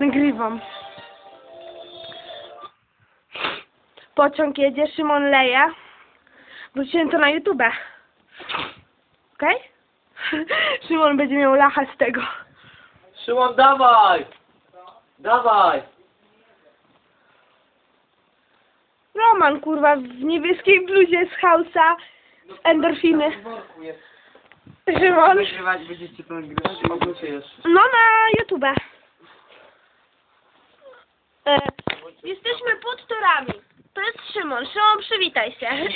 Nagrywam. Pociąg jedzie, Szymon leje. Wróciłem to na YouTube. Okej? Szymon będzie miał lacha z tego. Szymon, dawaj! Dawaj! Roman, kurwa, w niebieskiej bluzie z hausa, z endorfiny. Szymon. Nagrywać, będziecie to nagrywać? Ogólnie jeszcze. No na YouTube. E, jesteśmy pod torami. To jest Szymon. Szymon, przywitaj się.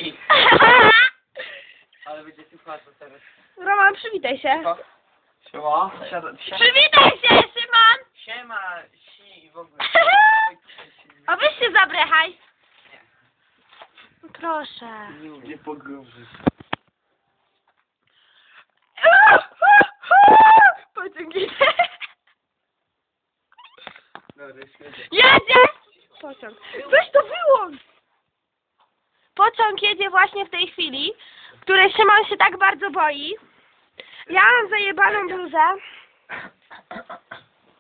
Ale będzie słuchać teraz. Roman, przywitaj się. Siema. Siada, Przywitaj się, Szymon! Siema, si w ogóle. A weź się zabrechaj. Proszę. Nie lubię pogróżyć. Pociąg jedzie. Dobra, świetnie. Jedzie! Pociąg. Weź to wyłącz! Pociąg jedzie właśnie w tej chwili, której Szymon się tak bardzo boi. Ja mam zajebaną bluzę.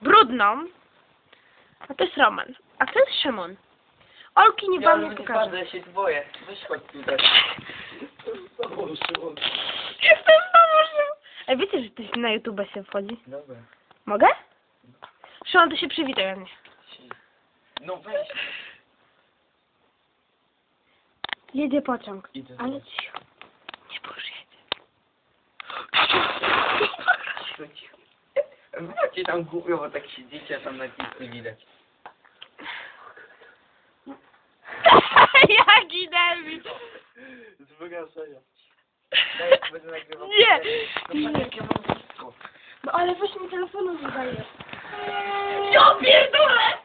Brudną. A to jest Roman. A to jest Szymon. Olki nie wam nie pokażę. ja się boję. Weź chodź tutaj. Jestem znowu Szymon. Ej, wiecie, że to na YouTube się wchodzi? Dobra. Mogę? Szymon, to się przywitaj we mnie. No weź. Jedzie pociąg. Idę Ale zobaczyć. cicho. Nie pusz jedzie. Cicho, cicho. Macie tam głupio, bo tak siedzicie, a tam na nic nie widać. Jaki debil. Z wygasania. Daj, będę nagrywał. Nie. No patrz, jak ja mam blisko. No ale weź mi telefonu wydaje. Ja pierdolę!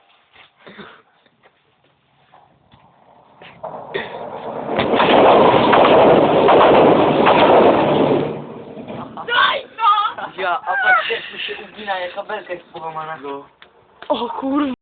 Daj no! Ja, a patrz jak mi się ugina, jaka belka jest połamana. No. O kurwa.